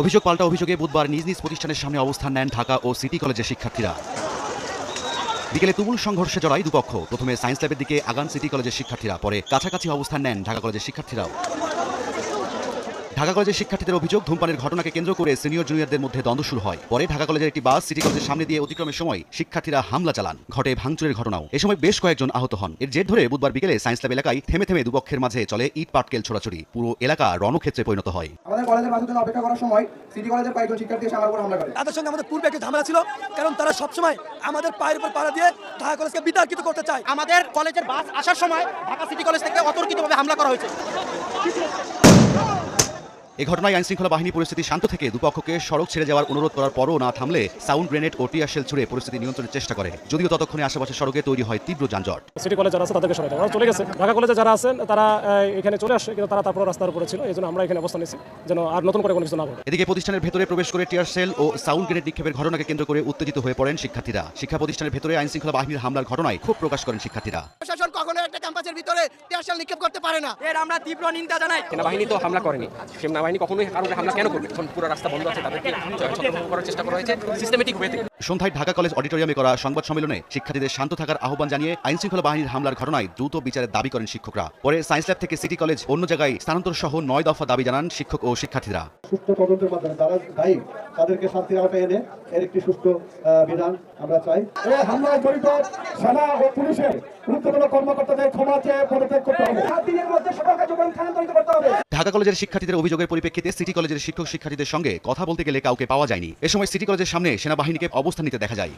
অভিযোগ পাল্টা অভিযোগে বুধবার নিজ নিজ প্রতিষ্ঠানের সামনে অবস্থান নেন ঢাকা ও সিটি কলেজের শিক্ষার্থীরা। বিকেলে তুমুল সংঘর্ষে জড়াই দুপক্ষ। প্রথমে সায়েন্স ল্যাবের দিকে আগান সিটি কলেজের শিক্ষার্থীরা, পরে কাছাকাছি অবস্থান নেন ঢাকা কলেজের শিক্ষার্থীরাও। ঢাকা কলেজের শিক্ষার্থীদের অভিযোগ ধূমপানের ঘটনাকে কেন্দ্র করে সিনিয়র জুনিয়রদের মধ্যে দ্বন্দ্ব শুরু হয়। পরে ঢাকা কলেজের একটি বাস সিটি কলেজের সামনে দিয়ে অতিক্রমের সময় শিক্ষার্থীরা হামলা চালান। ঘটে ভাঙচুরের ঘটনাও। এ সময় বেশ কয়েকজন আহত হন। এর জের ধরে বুধবার বিকেলে সায়েন্স ল্যাব এলাকায় থেমে থেমে দুপক্ষের মাঝে চলে ইট পাটকেল ছোড়াছুড়ি। পুরো এলাকা রণক্ষেত্রে পরিণত হয়। আমাদের কলেজের বাসের জন্য অপেক্ষা করার সময় সিটি কলেজের কয়েকজন শিক্ষার্থী এসে আমার উপর হামলা করে। তাদের সঙ্গে আমাদের পূর্বে একটা ঝামেলা ছিল কারণ তারা সবসময় আমাদের পায়ের উপর পাড়া দিয়ে ঢাকা কলেজকে বিতাড়িত করতে চায়। আমাদের কলেজের বাস আসার সময় ঢাকা সিটি কলেজ থেকে অতর্কিতভাবে হামলা করা হয়েছে। এ ঘটনায় আইনশৃঙ্খলা বাহিনী পরিস্থিতি শান্ত থেকে দুপক্ষকে সড়ক ছেড়ে যাওয়ার অনুরোধ করার পরও না থামলে সাউন্ড গ্রেনেড ও টিয়ার শেল ছুড়ে পরিস্থিতি নিয়ন্ত্রণের চেষ্টা করে। যদিও ততক্ষণে আশেপাশে সড়কে তৈরি হয় তীব্র যানজট। সিটি কলেজ যারা আছে তাদেরকে সরাতে। ওরা চলে গেছে। ঢাকা কলেজে যারা আছেন তারা এখানে চলে আসে কিন্তু তারা তারপর রাস্তার উপরে ছিল। এই জন্য আমরা এখানে অবস্থান নিচ্ছি যেন আর নতুন করে কোনো কিছু না ঘটে। এদিকে প্রতিষ্ঠানের ভেতরে প্রবেশ করে টিয়ার সেল ও সাউন্ড গ্রেনেড নিক্ষেপের ঘটনাকে কেন্দ্র করে উত্তেজিত হয়ে পড়েন শিক্ষার্থীরা। শিক্ষা প্রতিষ্ঠানের ভেতরে আইনশৃঙ্খলা বাহিনীর হামলার ঘটনায় ক্ষোভ প্রকাশ করেন শিক্ষার্থীরা। প্রশাসন কখনো একটা ক্যাম্পাসের ভিতরে টিয়ারশাল নিক্ষেপ করতে পারে না। এর আমরা তীব্র নিন্দা জানাই। সেনাবাহিনী তো হামলা করেনি। সেনাবাহিনী কখনোই কারোর হামলা কেন করবে? এখন পুরো রাস্তা বন্ধ আছে তাদেরকে ছত্রভঙ্গ করার চেষ্টা করা হয়েছে সিস্টেমেটিক ওয়েতে সন্ধ্যায় ঢাকা কলেজ অডিটোরিয়ামে করা সংবাদ সম্মেলনে শিক্ষার্থীদের শান্ত থাকার আহ্বান জানিয়ে আইনশৃঙ্খলা বাহিনীর হামলার ঘটনায় দ্রুত বিচারের দাবি করেন শিক্ষকরা। পরে সায়েন্স ল্যাব থেকে সিটি কলেজ অন্য জায়গায় স্থানান্তর সহ নয় দফা দাবি জানান শিক্ষক ও শিক্ষার্থীরা। সুষ্ঠু তদন্তের মাধ্যমে যারা দায়ী। তাদেরকে শান্তির আওতায় এনে এর একটি সুষ্ঠু বিধান আমরা চাই। এই হামলায় জড়িত সেনা ও পুলিশের গুরুত্বপূর্ণ কর্মকর্তাদের ক্ষমা চেয়ে পদত্যাগ করতে হবে। সাত দিনের মধ্যে সকল কার্যক্রম স্থানান্তরিত করতে হবে। ঢাকা কলেজের শিক্ষার্থীদের অভিযোগের পরিপ্রেক্ষিতে সিটি কলেজের শিক্ষক শিক্ষার্থীদের সঙ্গে কথা বলতে গেলে কাউকে পাওয়া যায়নি। এ সময় সিটি কলেজের সামনে সেনাবাহিনীকে অবস্থান নিতে দেখা যায়।